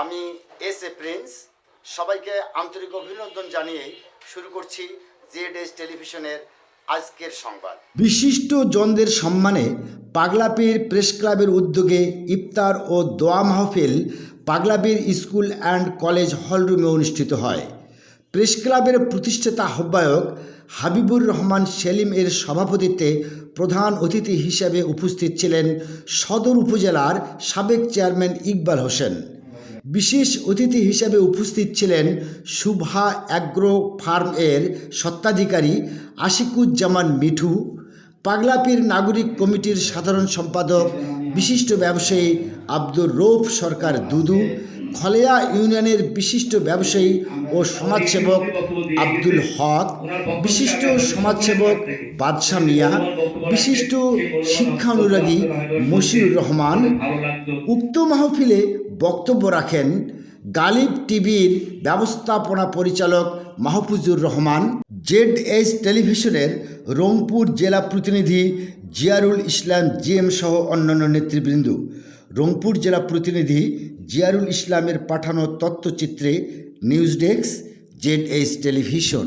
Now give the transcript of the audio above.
আমি S A Prince. সবাইকে আন্তরিক অভিনন্দন জানিয়ে শুরু করছি জেড এস টেলিভিশনের আজকের সংবাদ। বিশিষ্ট জনদের সম্মানে পাগলাপীর প্রেস ক্লাবের উদ্যোগে ইফতার ও দোয়া মাহফিল পাগলাপীর স্কুল অ্যান্ড কলেজ হলরুমে অনুষ্ঠিত হয়। প্রেস ক্লাবের প্রতিষ্ঠাতা আহ্বায়ক হাবিবুর রহমান সেলিম এর সভাপতিত্বে প্রধান অতিথি হিসেবে উপস্থিত ছিলেন সদর উপজেলার সাবেক চেয়ারম্যান ইকবাল হোসেন। বিশেষ অতিথি হিসেবে উপস্থিত ছিলেন শুভা অ্যাগ্রো ফার্ম এর স্বত্বাধিকারী আশিকুজ্জামান মিঠু, পাগলাপির নাগরিক কমিটির সাধারণ সম্পাদক, বিশিষ্ট ব্যবসায়ী আব্দুর রৌফ সরকার দুদু খলেয়া ইউনিয়নের বিশিষ্ট ব্যবসায়ী ও সমাজসেবক আব্দুল হক, বিশিষ্ট সমাজসেবক বাদশাহ মিয়া, বিশিষ্ট শিক্ষানুরাগী মশিউর রহমান, উক্ত মাহফিলে বক্তব্য রাখেন গালিব টিভির ব্যবস্থাপনা পরিচালক মাহফুজুর রহমান, জেড এইচ টেলিভিশনের রংপুর জেলা প্রতিনিধি জিয়ারুল ইসলাম জিএম সহ অন্যান্য নেতৃবৃন্দ। রংপুর জেলা প্রতিনিধি জিয়ারুল ইসলামের পাঠানো তথ্যচিত্রে news desk Z H television.